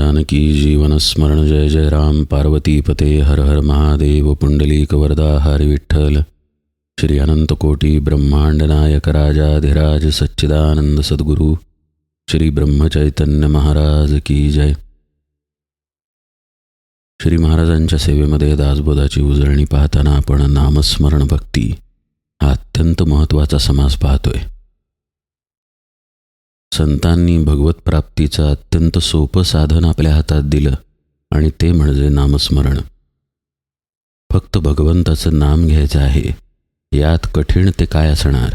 जानकी जीवनस्मरण जय जय राम। पार्वतीपते हर हर महादेव। पुंडलीक वरदा हरि विठ्ठल। श्री अनंतकोटी ब्रह्मांडनायक ब्रह्मांड नायक राजाधिराज सच्चिदानंद सद्गुरू। श्री ब्रह्मचैतन्य महाराज की जय। श्री महाराजांच्या सेवेमध्ये दासबोधाची उजळणी पाहताना आपण नामस्मरण भक्ती हा अत्यंत महत्त्वाचा समास पाहतोय. संतांनी भगवत प्राप्तीचं अत्यंत सोपं साधन आपल्या हातात दिलं आणि ते म्हणजे नामस्मरण. फक्त भगवंताचं नाम घ्यायचं आहे यात कठीण ते काय असणार?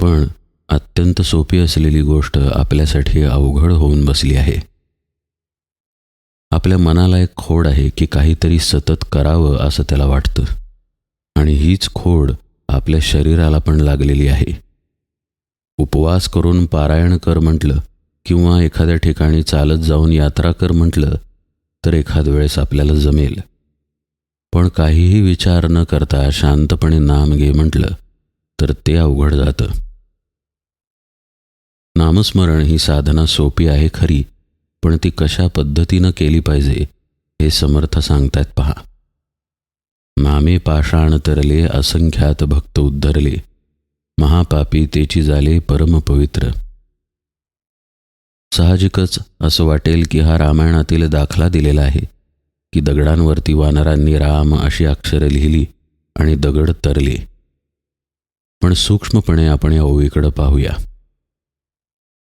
पण अत्यंत सोपी असलेली गोष्ट आपल्यासाठी अवघड होऊन बसली आहे. आपल्या मनाला एक खोड आहे की काहीतरी सतत करावं असं त्याला वाटतं. आणि हीच खोड आपल्या शरीराला पण लागलेली आहे. उपवास करून पारायण कर म्हटलं किंवा एखाद्या ठिकाणी चालत जाऊन यात्रा कर म्हटलं तर एखाद वेळेस आपल्याला जमेल. पण काहीही विचार न करता शांतपणे नाम घे म्हटलं तर ते अवघड जातं. नामस्मरण ही साधना सोपी आहे खरी पण ती कशा पद्धतीनं केली पाहिजे हे समर्थ सांगतायत पहा. नामे पाषाण तरले असंख्यात भक्त उद्धरले महापापी तेची झाले परमपवित्र. साहजिकच असं वाटेल की हा रामायणातील दाखला दिलेला आहे की दगडांवरती वानरांनी राम अशी अक्षरं लिहिली आणि दगड तरले. पण सूक्ष्मपणे आपण या ओवीकडं पाहूया.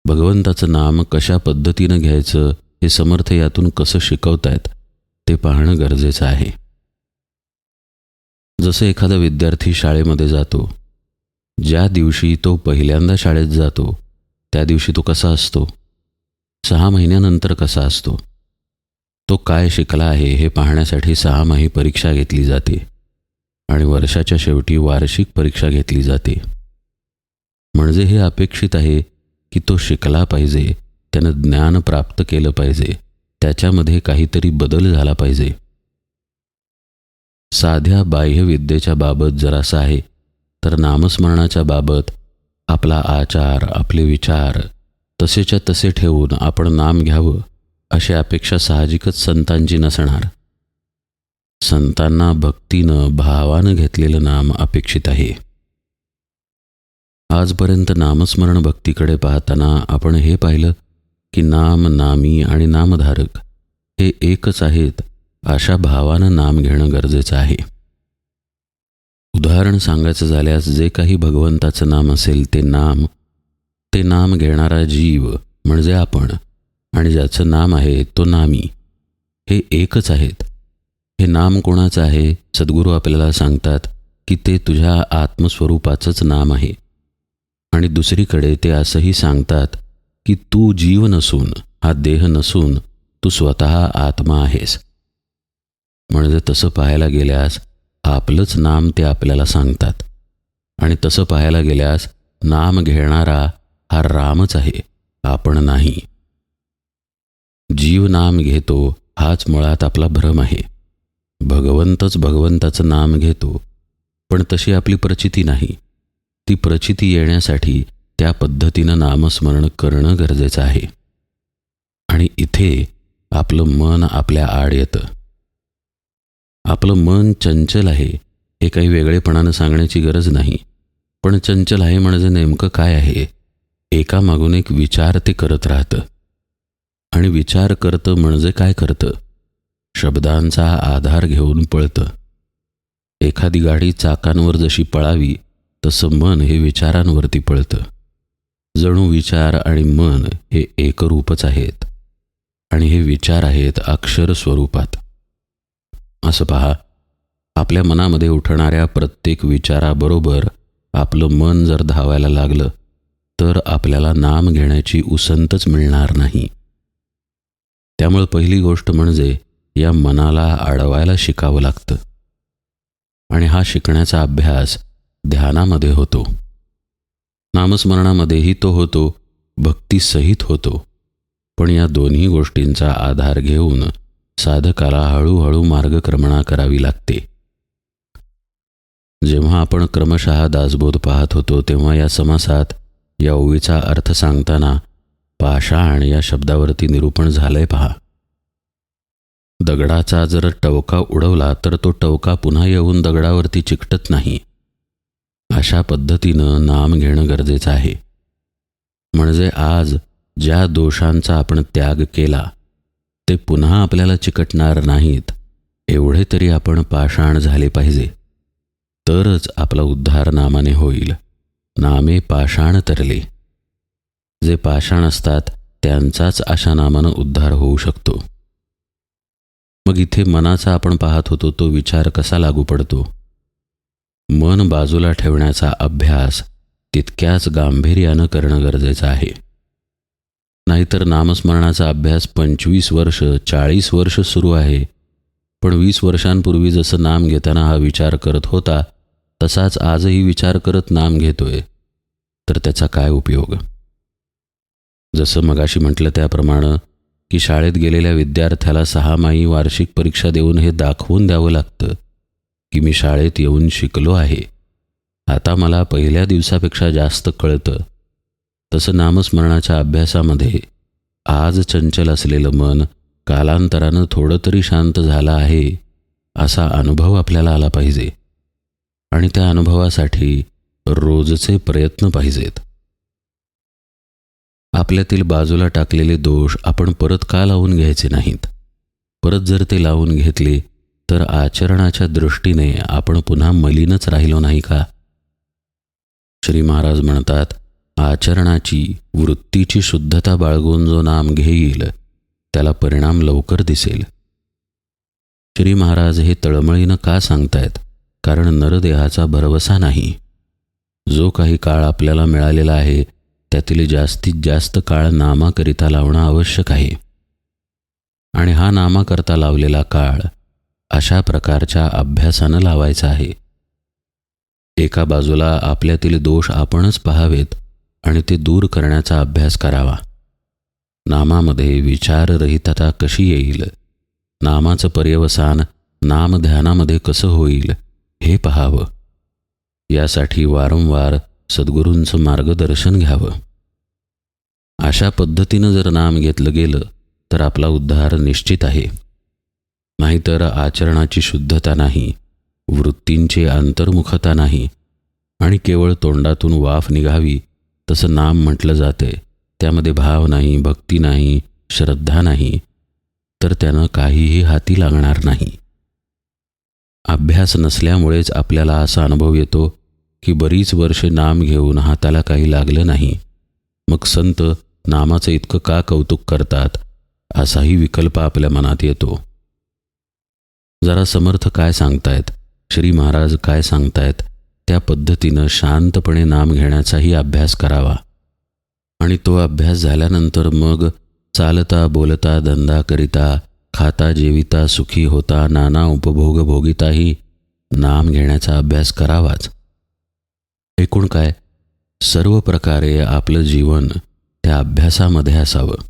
भगवंताचं नाम कशा पद्धतीनं घ्यायचं हे समर्थ यातून कसं शिकवतायत ते पाहणं गरजेचं आहे. जसं एखादा विद्यार्थी शाळेमध्ये जातो ज्या दिवशी तो पहिल्यांदा शाळेत जातो त्या दिवशी तो कसा असतो? सहा महिन्यानंतर कसा असतो? तो काय शिकला आहे हे पाहण्यासाठी सहामाही परीक्षा घेतली जाते आणि वर्षाच्या शेवटी वार्षिक परीक्षा घेतली जाते. म्हणजे हे अपेक्षित आहे की तो शिकला पाहिजे त्यानं ज्ञान प्राप्त केलं पाहिजे त्याच्यामध्ये काहीतरी बदल झाला पाहिजे. साध्या बाह्यविद्येच्या बाबत जरासा आहे तर नामस्मरणाच्या बाबत आपला आचार आपले विचार तसेच्या तसे ठेवून आपण नाम घ्यावं अशी अपेक्षा साहजिकच संतांची नसणार. संतांना भक्तीनं भावानं घेतलेलं नाम अपेक्षित आहे. आजपर्यंत नामस्मरण भक्तीकडे पाहताना आपण हे पाहिलं की नाम नामी आणि नामधारक हे एकच आहेत अशा भावानं नाम घेणं गरजेचं आहे. उदाहरण सांगायचं झाल्यास जे काही भगवंताचं नाम असेल ते नाम ते नाम घेणारा जीव म्हणजे आपण आणि ज्याचं नाम आहे तो नामी हे एकच आहेत. हे नाम कोणाचं आहे? सद्गुरू आपल्याला सांगतात की ते तुझ्या आत्मस्वरूपाचंच नाम आहे. आणि दुसरीकडे ते असंही सांगतात की तू जीव नसून हा देह नसून तू स्वतः आत्मा आहेस. म्हणजे तसं पाहायला गेल्यास आपलंच नाम ते आपल्याला सांगतात. आणि तसं पाहायला गेल्यास नाम घेणारा हा रामच आहे आपण नाही. जीव नाम घेतो हाच मुळात आपला भ्रम आहे. भगवंतच भगवंताचं नाम घेतो पण तशी आपली प्रचिती नाही. ती प्रचिती येण्यासाठी त्या पद्धतीनं नामस्मरण करणं गरजेचं आहे. आणि इथे आपलं मन आपल्या आड येतं. आपलं मन चंचल आहे हे काही वेगळेपणानं सांगण्याची गरज नाही. पण चंचल आहे म्हणजे नेमकं काय आहे? एकामागून एक विचार ते करत राहतं. आणि विचार करतं म्हणजे काय करतं? शब्दांचा आधार घेऊन पळतं. एखादी गाडी चाकांवर जशी पळावी तसं मन हे विचारांवरती पळतं. जणू विचार आणि मन हे एकरूपच आहेत. आणि हे विचार आहेत अक्षर स्वरूपात. असं पहा. आपल्या मनामध्ये उठणाऱ्या प्रत्येक विचाराबरोबर आपलं मन जर धावायला लागलं तर आपल्याला नाम घेण्याची उसंतच मिळणार नाही. त्यामुळे पहिली गोष्ट म्हणजे या मनाला अडवायला शिकावं लागतं. आणि हा शिकण्याचा अभ्यास ध्यानामध्ये होतो. नामस्मरणामध्येही तो होतो भक्तीसहित होतो. पण या दोन्ही गोष्टींचा आधार घेऊन साधकाला हळूहळू मार्गक्रमणा करावी लागते. जेव्हा आपण क्रमशः दासबोध पाहत होतो तेव्हा या समासात या ओवीचा अर्थ सांगताना पाषाण या शब्दावरती निरूपण झालंय पहा. दगडाचा जर टवका उडवला तर तो टवका पुन्हा येऊन दगडावरती चिकटत नाही. अशा पद्धतीनं नाम घेणं गरजेचं आहे. म्हणजे आज ज्या दोषांचा आपण त्याग केला ते पुन्हा आपल्याला चिकटणार नाहीत. एवढे तरी आपण पाषाण झाले पाहिजे. तरच आपला उद्धार नामाने होईल. नामे पाषाण तरले. जे पाषाण असतात त्यांचाच अशा नामानं उद्धार होऊ शकतो. मग इथे मनाचा आपण पाहत होतो तो विचार कसा लागू पडतो? मन बाजूला ठेवण्याचा अभ्यास तितक्याच गांभीर्यानं करणं गरजेचं आहे. नाहीतर नामस्मरणाचा अभ्यास पंचवीस वर्ष चाळीस वर्ष सुरू आहे. पण वीस वर्षांपूर्वी जसं नाम घेताना हा विचार करत होता तसाच आजही विचार करत नाम घेतोय. तर त्याचा काय उपयोग? जसं मगाशी म्हटलं त्याप्रमाणे की शाळेत गेलेल्या विद्यार्थ्याला सहामाही वार्षिक परीक्षा देऊन हे दाखवून द्यावं लागतं की मी शाळेत येऊन शिकलो आहे. आता मला पहिल्या दिवसापेक्षा जास्त कळतं. तसं नामस्मरणाच्या अभ्यासामध्ये आज चंचल असलेलं मन कालांतरानं थोडं तरी शांत झालं आहे असा अनुभव आपल्याला आला पाहिजे. आणि त्या अनुभवासाठी रोजचे प्रयत्न पाहिजेत. आपल्यातील बाजूला टाकलेले दोष आपण परत का लावून घ्यायचे नाहीत? परत जर ते लावून घेतले तर आचरणाच्या दृष्टीने आपण पुन्हा मलिनच राहिलो नाही का? श्री महाराज म्हणतात आचरणाची वृत्तीची शुद्धता बाळगून जो नाम घेईल त्याला परिणाम लवकर दिसेल. श्री महाराज हे तळमळीनं का सांगतायत? कारण नरदेहाचा भरवसा नाही. जो काही काळ आपल्याला मिळालेला आहे त्यातील जास्तीत जास्त काळ नामाकरिता लावणं आवश्यक आहे. आणि हा नामाकरता लावलेला काळ अशा प्रकारच्या अभ्यासानं लावायचा आहे. एका बाजूला आपल्यातील दोष आपणच पाहावेत आणि ते दूर करण्याचा अभ्यास करावा. नामामध्ये विचाररहितता कशी येईल? नामाचं पर्यवसान नामध्यानामध्ये कसं होईल? हे पहावं. यासाठी वारंवार सद्गुरूंचं मार्गदर्शन घ्यावं. अशा पद्धतीनं जर नाम घेतलं गेलं तर आपला उद्धार निश्चित आहे. नाहीतर आचरणाची शुद्धता नाही वृत्तींची अंतर्मुखता नाही आणि केवळ तोंडातून वाफ निघावी तसं नाम म्हटलं जाते त्यामध्ये भाव नाही भक्ती नाही श्रद्धा नाही तर त्यानं काहीही हाती लागणार नाही. अभ्यास नसल्यामुळेच आपल्याला असा अनुभव येतो की बरीच वर्षे नाम घेऊन हाताला काही लागलं नाही. मग संत नामाचं इतकं का कौतुक करतात असाही विकल्प आपल्या मनात येतो. जरा समर्थ काय सांगतायत? श्री महाराज काय सांगतायत? त्या पद्धतीनं शांतपणे नाम घेण्याचाही अभ्यास करावा. आणि तो अभ्यास झाल्यानंतर मग चालता बोलता धंदा करिता खाता जेविता सुखी होता नाना उपभोग भोगिताही नाम घेण्याचा अभ्यास करावाच. एकूण काय? सर्व प्रकारे आपलं जीवन त्या अभ्यासामध्ये असावं.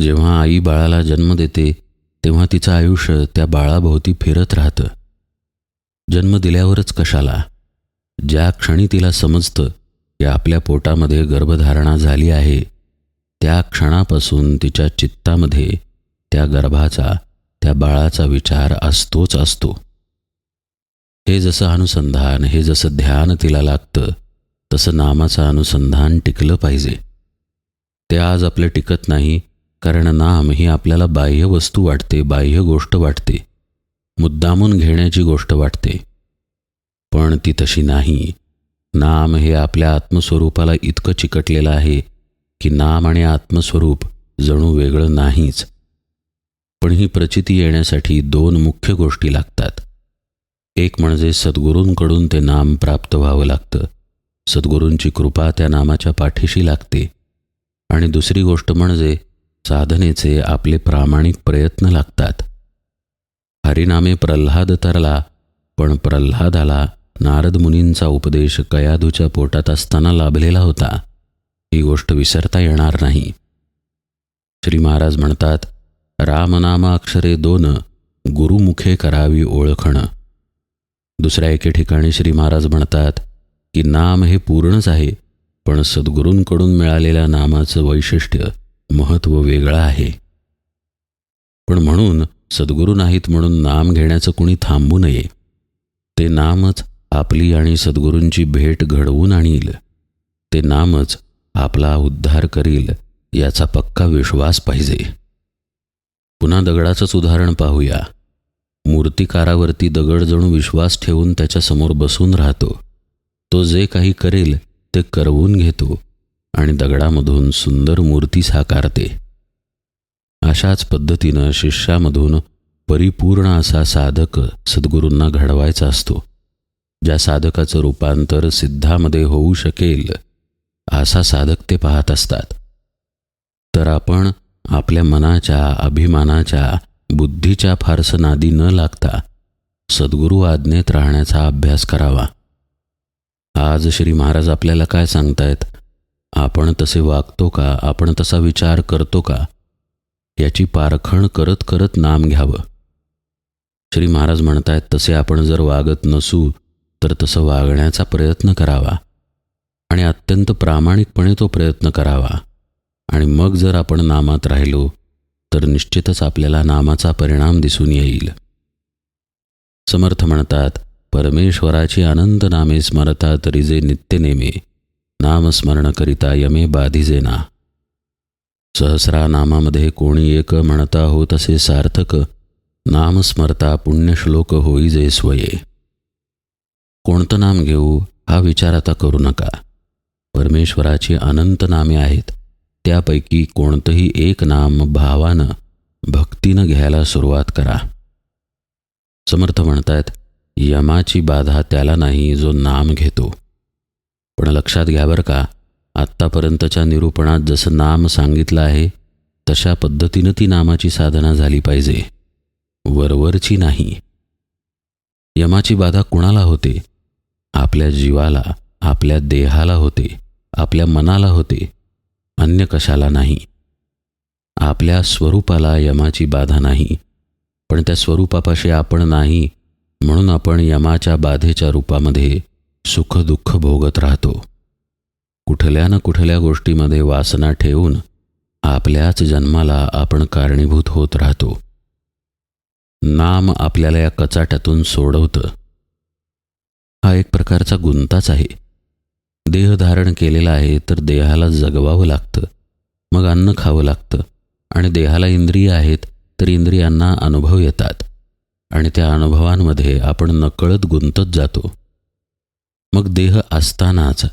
जेव्हा आई बाळाला जन्म देते तेव्हा तिचं आयुष्य त्या बाळाभोवती फिरत राहतं. जन्म दिल्यावरच कशाला? ज्या क्षणी तिला समजतं की आपल्या पोटामध्ये गर्भधारणा झाली आहे त्या क्षणापासून तिच्या चित्तामध्ये त्या गर्भाचा त्या बाळाचा विचार असतोच असतो. हे जसं अनुसंधान हे जसं ध्यान तिला लागतं तसं नामाचं अनुसंधान टिकलं पाहिजे. ते आज आपलं टिकत नाही कारण नाम ही आपल्याला बाह्य वस्तू वाटते बाह्य गोष्ट वाटते. मुद्दामून घेण्याची गोष्ट वाटते. पण ती तशी नाही. नाम हे आपल्या आत्मस्वरूपाला इतकं चिकटलेलं आहे की नाम आणि आत्मस्वरूप जणू वेगळं नाहीच. पण ही प्रचिती येण्यासाठी दोन मुख्य गोष्टी लागतात. एक म्हणजे सद्गुरूंकडून ते नाम प्राप्त व्हावं लागतं. सद्गुरूंची कृपा त्या नामाच्या पाठीशी लागते. आणि दुसरी गोष्ट म्हणजे साधनेचे आपले प्रामाणिक प्रयत्न लागतात. हरिनामे प्रल्हाद तरला पण प्रल्हादाला नारद मुनींचा उपदेश कयाधूच्या पोटात असताना लाभलेला होता. ही गोष्ट विसरता येणार नाही. श्री महाराज म्हणतात रामनामाक्षरे दोन गुरुमुखे करावी ओळखणं. दुसऱ्या एके ठिकाणी श्री महाराज म्हणतात की नाम हे पूर्णच आहे पण सद्गुरूंकडून मिळालेल्या नामाचं वैशिष्ट्य महत्त्व वेगळं आहे. पण म्हणून सद्गुरू नाहीत म्हणून नाम घेण्याचं कुणी थांबू नये. ते नामच आपली आणि सद्गुरूंची भेट घडवून आणील. ते नामच आपला उद्धार करील याचा पक्का विश्वास पाहिजे. पुन्हा दगडाचंच उदाहरण पाहूया. मूर्तिकारावरती दगड जणू विश्वास ठेवून त्याच्यासमोर बसून राहतो. तो जे काही करेल ते करवून घेतो आणि दगडामधून सुंदर मूर्ती साकारते. अशाच पद्धतीनं शिष्यामधून परिपूर्ण असा साधक सद्गुरूंना घडवायचा असतो. ज्या साधकाचं रूपांतर सिद्धामध्ये होऊ शकेल असा साधक ते पाहत असतात. तर आपण आपल्या मनाच्या अभिमानाच्या बुद्धीच्या फारसं नादी न लागता सद्गुरू आज्ञेत राहण्याचा अभ्यास करावा. आज श्री महाराज आपल्याला काय सांगतायत? आपण तसे वागतो का? आपण तसा विचार करतो का? याची पारखण करत करत नाम घ्यावं. श्री महाराज म्हणतायत तसे आपण जर वागत नसू तर तसं वागण्याचा प्रयत्न करावा. आणि अत्यंत प्रामाणिकपणे तो प्रयत्न करावा. आणि मग जर आपण नामात राहिलो तर निश्चितच आपल्याला नामाचा परिणाम दिसून येईल. समर्थ म्हणतात परमेश्वराची अनंत नामे स्मरता तरी जे नित्यनेमे नामस्मरण करिता यमे बाधिजेना. सहस्रा नामामध्ये कोणी एक म्हणता हो तसे सार्थक नामस्मरता पुण्यश्लोक होई जे स्वये. कोणतं नाम घेऊ हा विचार आता करू नका. परमेश्वराची अनंत नामे आहेत त्यापैकी कोणतंही एक नाम भावानं भक्तीनं घ्यायला सुरुवात करा. समर्थ म्हणतात यमाची बाधा त्याला नाही जो नाम घेतो. पण लक्षात घ्या बरं का आत्तापर्यंतच्या निरूपणात जसं नाम सांगितलं आहे तशा पद्धतीनं ती नामाची साधना झाली पाहिजे. वरवरची नाही. यमाची बाधा कुणाला होते? आपल्या जीवाला आपल्या देहाला होते आपल्या मनाला होते. अन्य कशाला नाही? आपल्या स्वरूपाला यमाची बाधा नाही. पण त्या स्वरूपापाशी आपण नाही म्हणून आपण यमाच्या बाधेच्या रूपामध्ये सुखदुःख भोगत राहतो. कुठल्या ना कुठल्या गोष्टीमध्ये वासना ठेवून आपल्याच जन्माला आपण कारणीभूत होत राहतो. नाम आपल्याला या कचाट्यातून सोडवतं. हा एक प्रकारचा गुंताच आहे. देह धारण केलेला आहे तर देहाला जगवावं लागतं. मग अन्न खावं लागतं. आणि देहाला इंद्रिय आहेत तर इंद्रियांना अनुभव येतात. आणि त्या अनुभवांमध्ये आपण नकळत गुंतत जातो. मग देह असतानाच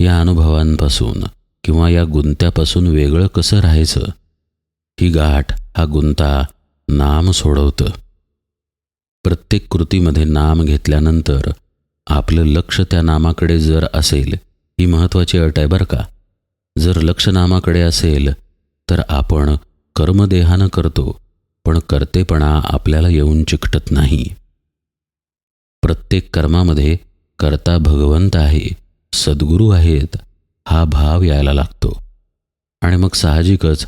या अनुभवांपासून किंवा या गुंत्यापासून वेगळं कसं राहायचं? ही गाठ हा गुंता नाम सोडवतं. प्रत्येक कृतीमध्ये नाम घेतल्यानंतर आपलं लक्ष त्या नामाकडे जर असेल ही महत्त्वाची अट आहे बरं का? जर लक्ष नामाकडे असेल तर आपण कर्मदेहानं करतो पण कर्तेपणा आपल्याला येऊन चिकटत नाही. प्रत्येक कर्मामध्ये कर्ता भगवंत आहे. सद्गुरू आहेत हा भाव यायला लागतो. आणि मग साहजिकच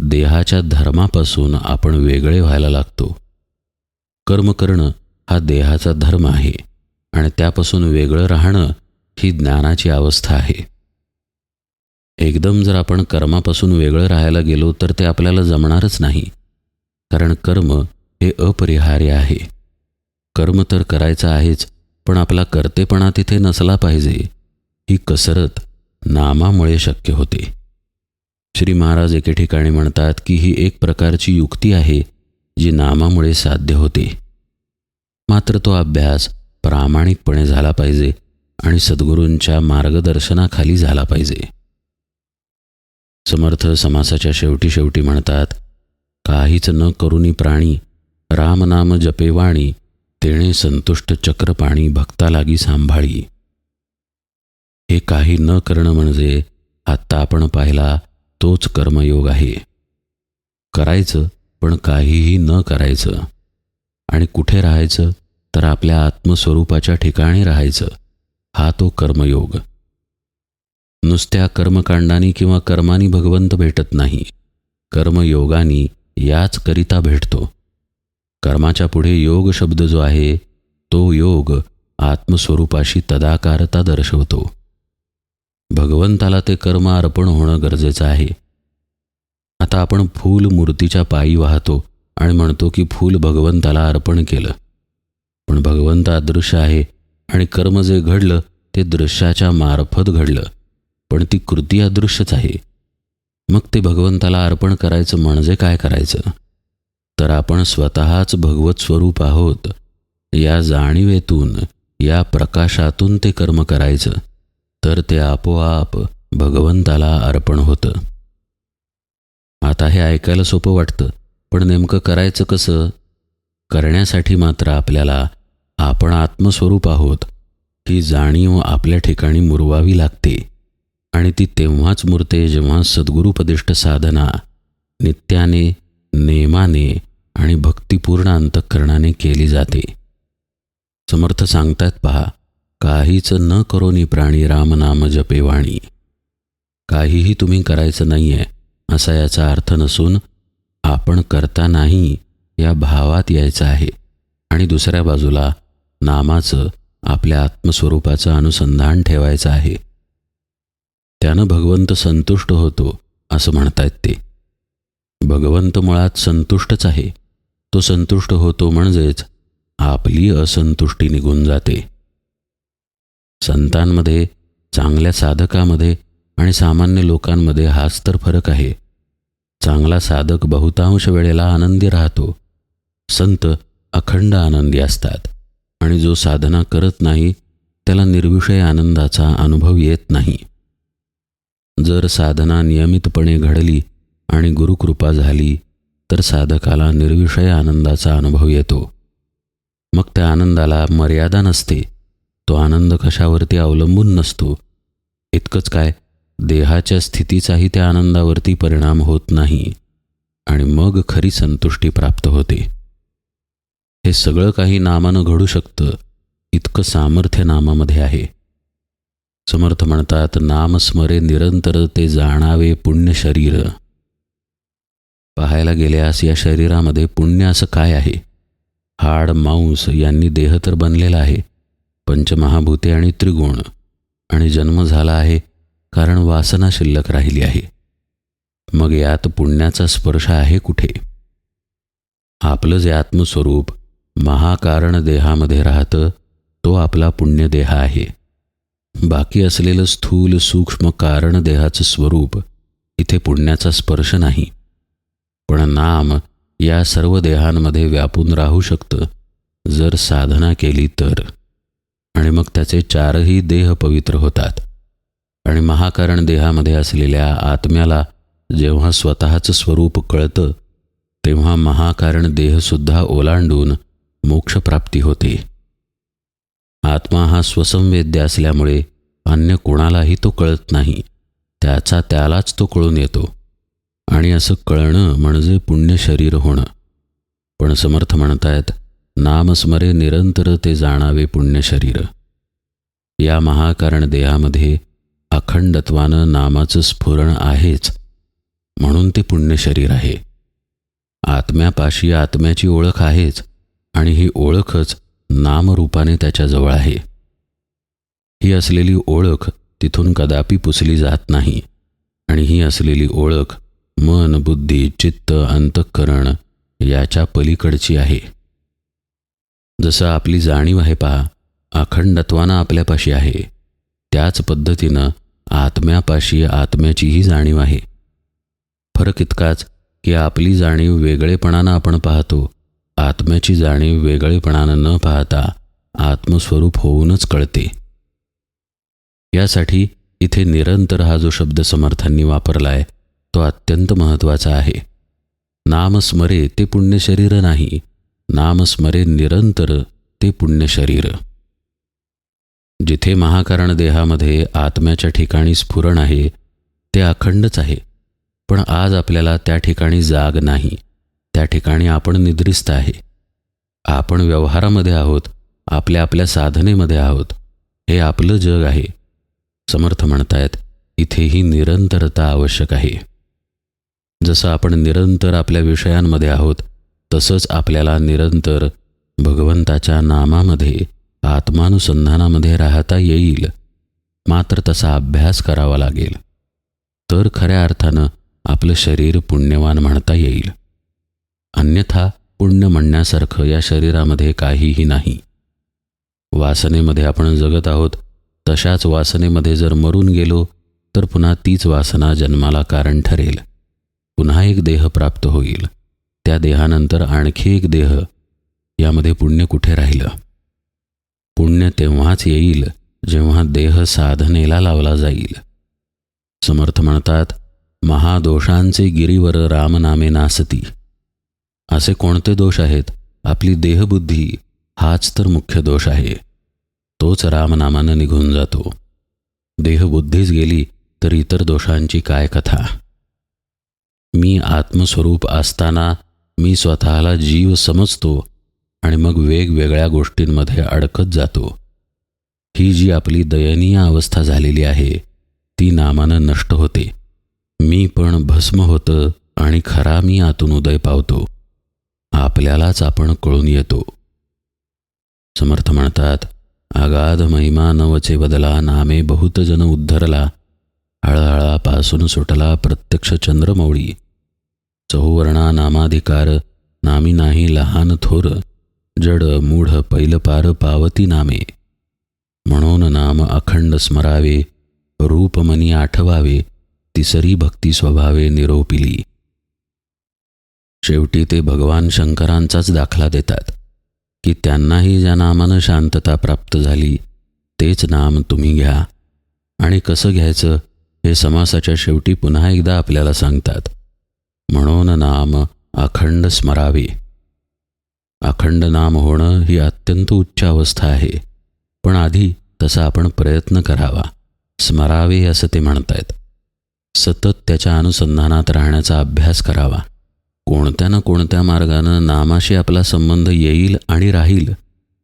देहाच्या धर्मापासून आपण वेगळे व्हायला लागतो. कर्म करणं हा देहाचा धर्म आहे आणि त्यापासून वेगळं राहणं ही ज्ञानाची अवस्था आहे. एकदम जर आपण कर्मापासून वेगळं राहायला गेलो तर ते आपल्याला जमणारच नाही कारण कर्म हे अपरिहार्य आहे. कर्म तर करायचं आहेच पण आपला कर्तेपणा तिथे नसला पाहिजे. ही कसरत नामामुळे शक्य होते. श्री महाराज एके ठिकाणी म्हणतात की ही एक प्रकारची युक्ती आहे जी नामामुळे साध्य होते. मात्र तो अभ्यास प्रामाणिकपणे झाला पाहिजे आणि सद्गुरूंच्या मार्गदर्शनाखाली झाला पाहिजे. समर्थ समासाच्या शेवटी शेवटी म्हणतात काहीच न करुनी प्राणी रामनाम जपेवाणी तेणे संतुष्ट चक्रपाणी भक्तालागी सांभाळी. हे काही न करणं म्हणजे आत्ता आपण पाहिला तोच कर्मयोग आहे. करायचं पण काहीही न करायचं. आणि कुठे राहायचं? तर आपल्या आत्मस्वरूपाच्या ठिकाणी राहायचं. हा तो कर्मयोग. नुसत्या कर्मकांडानी किंवा कर्मानी भगवंत भेटत नाही. कर्मयोगानी याच करिता भेटतो. कर्माच्या पुढे योग शब्द जो आहे तो योग आत्मस्वरूपाशी तदाकारता दर्शवतो. भगवंताला ते कर्म अर्पण होणं गरजेचं आहे. आता आपण फूल मूर्तीच्या पायी वाहतो आणि म्हणतो की फूल भगवंताला अर्पण केलं. पण भगवंत अदृश्य आहे आणि कर्म जे घडलं ते दृश्याच्या मार्फत घडलं. पण ती कृती अदृश्यच आहे. मग ते भगवंताला अर्पण करायचं म्हणजे काय करायचं? तर आपण स्वतःच भगवत स्वरूप आहोत. या जाणीवेतून या प्रकाशातून ते कर्म करायचं. तर ते आपोआप भगवंताला अर्पण होतं. आता हे ऐकायला सोपं वाटतं पण नेमकं करायचं कसं? करण्यासाठी मात्र आपल्याला आपण आत्मस्वरूप आहोत ही जाणीव आपल्या ठिकाणी मुरवावी लागते. आणि ती तेव्हाच मुरते जेव्हा सद्गुरुपदिष्ट साधना नित्याने नेमाने आणि भक्तिपूर्ण अंतःकरणाने केली जाते. समर्थ सांगतायत पहा काहीच न करोनी प्राणी रामनाम जपेवाणी काहीही तुम्ही करायचं नाही आहे असा याचा अर्थ नसून आपण करता नाही या भावात यायचं आहे. आणि दुसऱ्या बाजूला नामाचं आपल्या आत्मस्वरूपाचं अनुसंधान ठेवायचं आहे. त्यानं भगवंत संतुष्ट होतो असं म्हणतायत ते. भगवंत मुळात संतुष्टच आहे. तो संतुष्ट होतो म्हणजेच आपली असंतुष्टी निघून जाते. संतांमध्ये चांगल्या साधकामध्ये आणि सामान्य लोकांमध्ये हाच तर फरक आहे. चांगला साधक बहुतांश वेळेला आनंदी राहतो. संत अखंड आनंदी असतात आणि जो साधना करत नाही त्याला निर्विषय आनंदाचा अनुभव येत नाही. जर साधना नियमितपणे घडली आणि गुरुकृपा झाली तर साधकाला निर्विषय आनंदाचा अनुभव येतो. मग त्या आनंदाला मर्यादा नसते. तो आनंद कशावरती अवलंबून नसतो. इतकंच काय देहाच्या स्थितीचाही त्या आनंदावरती परिणाम होत नाही. आणि मग खरी संतुष्टी प्राप्त होते. हे सगळं काही नामानं घडू शकतं. इतकं सामर्थ्य नामामध्ये आहे. समर्थ म्हणतात नामस्मरे निरंतर ते जाणावे पुण्य शरीर. पाहायला गेल्यास या शरीरामध्ये पुण्य असं काय आहे? हाड मांस यांनी देह तर बनलेला आहे. पंचमहाभूते आणि त्रिगुण. आणि जन्म झाला आहे कारण वासना शिल्लक राहिली आहे. मग यात पुण्याचा स्पर्श आहे कुठे? आपलं जे आत्मस्वरूप महाकारण देहामध्ये राहतं तो आपला पुण्यदेह आहे. बाकी असलेलं स्थूल सूक्ष्म कारण देहाचं स्वरूप इथे पुण्याचा स्पर्श नाही. पण नाम या सर्व देहांमध्ये व्यापून राहू शकतं जर साधना केली तर. आणि मग त्याचे चारही देह पवित्र होतात. आणि महाकारण देहामध्ये असलेल्या आत्म्याला जेव्हा स्वतःचं स्वरूप कळतं तेव्हा महाकारण देहसुद्धा ओलांडून मोक्षप्राप्ती होते. आत्मा हा स्वसंवेद्य असल्यामुळे अन्य कोणालाही तो कळत नाही त्याचा त्यालाच तो कळून येतो. आणि असं कळणं म्हणजे पुण्य शरीर होणं. पण समर्थ म्हणतायत नामस्मरे निरंतर ते जाणावे पुण्य शरीर. या महाकारण देहामध्ये अखंडत्वानं नामाचं स्फुरण आहेच म्हणून ते पुण्य शरीर आहे. आत्म्यापाशी आत्म्याची ओळख आहेच आणि ही ओळखच नामरूपाने त्याच्याजवळ आहे. ही असलेली ओळख तिथून कदापि पुसली जात नाही आणि ही असलेली ओळख मन बुद्धी चित्त अंतःकरण याच्या पलीकडची आहे. जसं आपली जाणीव आहे पहा अखंडत्वानं आपल्यापाशी आहे. त्याच पद्धतीनं आत्म्यापाशी आत्म्याचीही जाणीव आहे. फरक इतकाच की आपली जाणीव वेगळेपणानं आपण पाहतो आत्म्याची जाणीव वेगळेपणानं न पाहता आत्मस्वरूप होऊनच कळते. यासाठी इथे निरंतर हा जो शब्द समर्थांनी वापरला आहे तो अत्यंत महत्त्वाचा आहे. नामस्मरे ते पुण्यशरीर नाही नामस्मरे निरंतर ते पुण्य शरीर. जिथे महाकारण देहामध्ये आत्म्याच्या ठिकाणी स्फुरण आहे ते अखंडच आहे. पण आज आपल्याला त्या ठिकाणी जाग नाही. त्या ठिकाणी आपण निद्रिस्त आहे. आपण व्यवहारामध्ये आहोत आपल्या आपल्या साधनेमध्ये आहोत. हे आपलं जग आहे. समर्थ म्हणतायत इथेही निरंतरता आवश्यक आहे. जसं आपण निरंतर आपल्या विषयांमध्ये आहोत तसंच आपल्याला निरंतर भगवंताच्या नामामध्ये आत्मानुसंधानामध्ये राहता येईल. मात्र तसा अभ्यास करावा लागेल. तर खऱ्या अर्थानं आपलं शरीर पुण्यवान म्हणता येईल. अन्यथा पुण्य म्हणण्यासारखं या शरीरामध्ये काहीही नाही. वासनेमध्ये आपण जगत आहोत तशाच वासनेमध्ये जर मरून गेलो तर पुन्हा तीच वासना जन्माला कारण ठरेल. पुन्हा एक देह प्राप्त होईल. त्या देहानंतर आणखी एक देह यामध्ये पुण्य कुठे राहिलं? पुण्य तेव्हाच येईल जेव्हा देह साधनेला लावला जाईल. समर्थ म्हणतात महादोषांचे गिरीवर रामनामे नासती. असे कोणते दोष आहेत? आपली देहबुद्धी हाच तर मुख्य दोष आहे. तोच रामनामानं निघून जातो. देहबुद्धीच गेली तर इतर दोषांची काय कथा? मी आत्मस्वरूप असताना मी स्वतःला जीव समजतो आणि मग वेगवेगळ्या गोष्टींमध्ये अडकत जातो. ही जी आपली दयनीय अवस्था झालेली आहे ती नामानं नष्ट होते. मी पण भस्म होतं आणि खरा मी आतून उदय पावतो. आपल्यालाच आपण कळून येतो. समर्थ म्हणतात आगाध महिमा नवचे बदला नामे बहुत जन उद्धरला. हळहळापासून सुटला प्रत्यक्ष चंद्रमौळी. चौवर्णा नामाधिकार नामी नाही लहान थोर जड मूढ पैलपार पावती नामे. म्हणून नाम अखंड स्मरावे रूपमनी आठवावे तिसरी भक्ती स्वभावे निरोपिली. शेवटी ते भगवान शंकरांचाच दाखला देतात की त्यांनाही ज्या नामानं शांतता प्राप्त झाली तेच नाम तुम्ही घ्या. आणि कसं घ्यायचं हे समासाच्या शेवटी पुन्हा एकदा आपल्याला सांगतात. म्हणून नाम अखंड स्मरावे. अखंड नाम होणं ही अत्यंत उच्च अवस्था आहे. पण आधी तसा आपण प्रयत्न करावा. स्मरावे असं ते म्हणतायत. सतत त्याच्या अनुसंधानात राहण्याचा अभ्यास करावा. कोणत्या ना कोणत्या मार्गानं नामाशी आपला संबंध येईल आणि राहील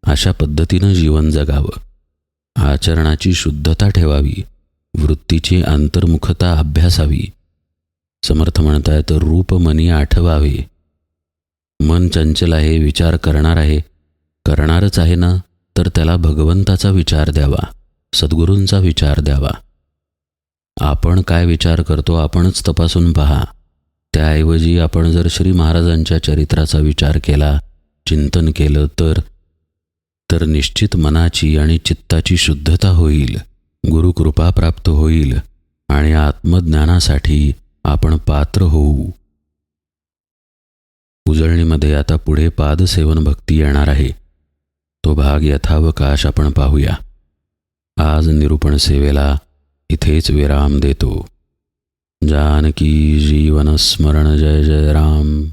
अशा पद्धतीनं जीवन जगावं. आचरणाची शुद्धता ठेवावी. वृत्तीची अंतर्मुखता अभ्यासावी. समर्थ म्हणतायत रूप मनी आठवावे. मन चंचल आहे विचार करणार आहे. करणारच आहे ना? तर त्याला भगवंताचा विचार द्यावा. सद्गुरूंचा विचार द्यावा. आपण काय विचार करतो आपणच तपासून पहा. त्याऐवजी आपण जर श्री महाराजांच्या चरित्राचा विचार केला चिंतन केलं तर तर निश्चित मनाची आणि चित्ताची शुद्धता होईल. गुरुकृपा प्राप्त होईल आणि आत्मज्ञानासाठी आपण पात्र होऊ. उजळणीमध्ये आता पुढे पादसेवन भक्ती येणार आहे. तो भाग यथावकाश आपण पाहूया. आज निरूपण सेवेला इथेच विराम देतो. जानकी जीवन स्मरण जय जय राम.